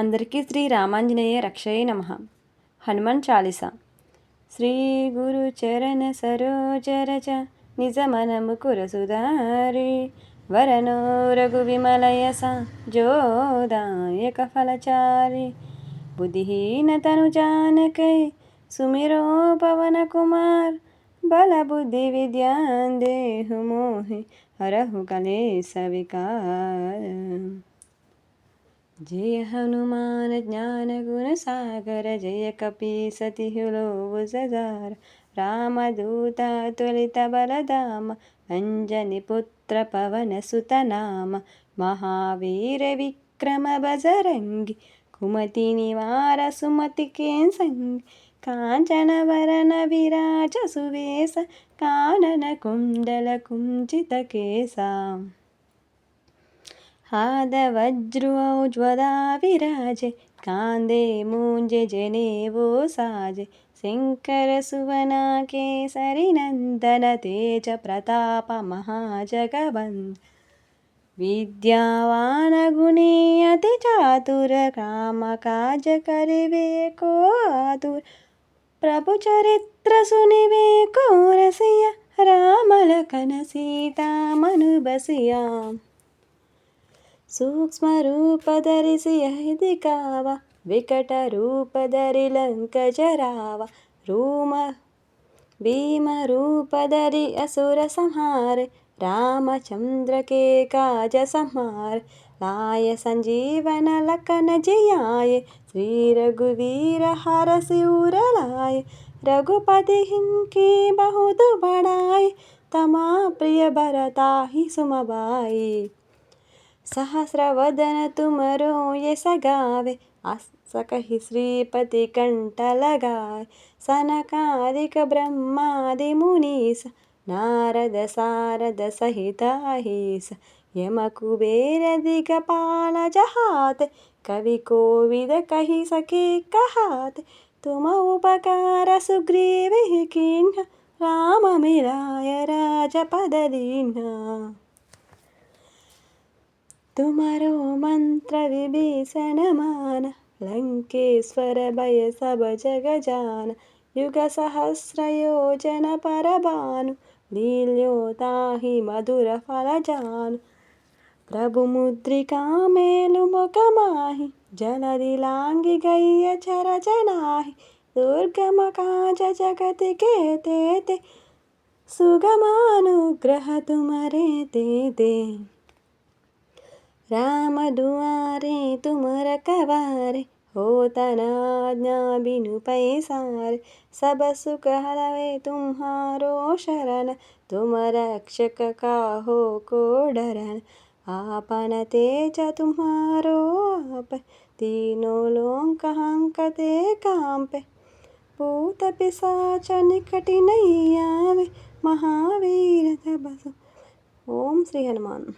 అందరికీ శ్రీ రామాంజనేయ రక్షయ నమ. హనుమాన్ చాలీస. శ్రీ గురు చరణ సరోజ రజ నిజ మనము కురసుదారి. వరనో రఘు విమలయస జోదాయక ఫలచారి. బుద్ధిహీన తను జానకై సుమిరో పవన కుమార్. బల బుద్ధి విద్యాన్ దేహు మోహి హరహు కలే వికార. जय हनुमान ज्ञान गुण सागर जय कपि सति हुलोजार रामदूतातुलितबलदाम अञ्जनीपुत्रपवनसुतनाम महावीरविक्रमबजरङ्गी कुमतिनिवारसुमतिकेशङ्गि काञ्चनवरन विराजसुवेश काननकुन्दलकुञ्चितकेशाम् आदवज्रुवौज्वदा विराजे कान्दे मूञ्जे मुञ्जने वोसाज शङ्करसुवनाकेसरि नन्दन ते च प्रतापमहाजगवन्ध विद्यावानगुणीयतिचातुरकामकाजकरिवे को आतुर् प्रभुचरित्रसुनिवे को य रामलखनसीतामनुबसि याम् ಸೂಕ್ಷ್ಮರೂಪಧರಿಸಿ ಅಹಿದಿಕಾವ ವಿಕಟ ರೂಪಧರಿ ಲಂಕಜರಾವ ರೂಮ ಭೀಮ ರೂಪಧರಿ ಅಸುರ ಸಂಹಾರೆ ರಾಮಚಂದ್ರಕೆ ಕಾಜ ಸಂಹಾರೆ ಲಾಯ ಸಂಜೀವನ ಲಕ್ಕನ ಜಿಯಾಯ ಶ್ರೀ ರಘುವೀರ ಹರಸಿ ಉರಲಾಯ ರಘುಪತಿ ಹಿಂಕಿ ಬಹುದು ಬಡಾಯ ತಮಾ ಪ್ರಿಯ ಭರತಾಹಿ ಸುಮಬಾಯಿ సహస్రవదన తుమరో ఎసగావే. సకహి శ్రీపతి కంటలగాయ్. సనకాదిక బ్రహ్మాది మునీస. నారద సారద సహితాహీస యమకుబేర దిగపాల జహాత్. కవి కోవిద కహి సఖీ కహాత్. తుమ ఉపకార సుగ్రీవి కిహ్న రామమిరాయ రాజపదీనా ತುಮರೋ ಮಂತ್ರ ವಿಭೀಷಣಮಾನ ಲಂಕೇಶ್ವರ ಭಯ ಸಭ ಜಗಜಾನ ಯುಗ ಸಹಸ್ರ ಯೋಜನ ಪರಬಾನು లీల్యోతాహి మధుర ఫలజాను ప్రభు ముద్రికా మేలు ముఖమాహి జలది లాంగి గయ్య చరజనాహి దుర్గమ కాజ జగతి కేతే సుగమానుగ్రహ తుమరే తే मेलु मुख माहि जलधि लांगी गैय चर जनाहि दुर्गम काज जगत के ते ते सुगमानुग्रह तुम्हारे ते दे राम दुआरे तुम रखवारे हो तनाज्ञा बिनु पैसार सब सुख हरवे तुम्हारो शरण तुम रक्षक काहो को डरन आपन तेज तुम्हारो आप तीनों लोक हंकते कांपे भूत पिशाच निकट नहीं आवे महावीर तब ओम श्री हनुमान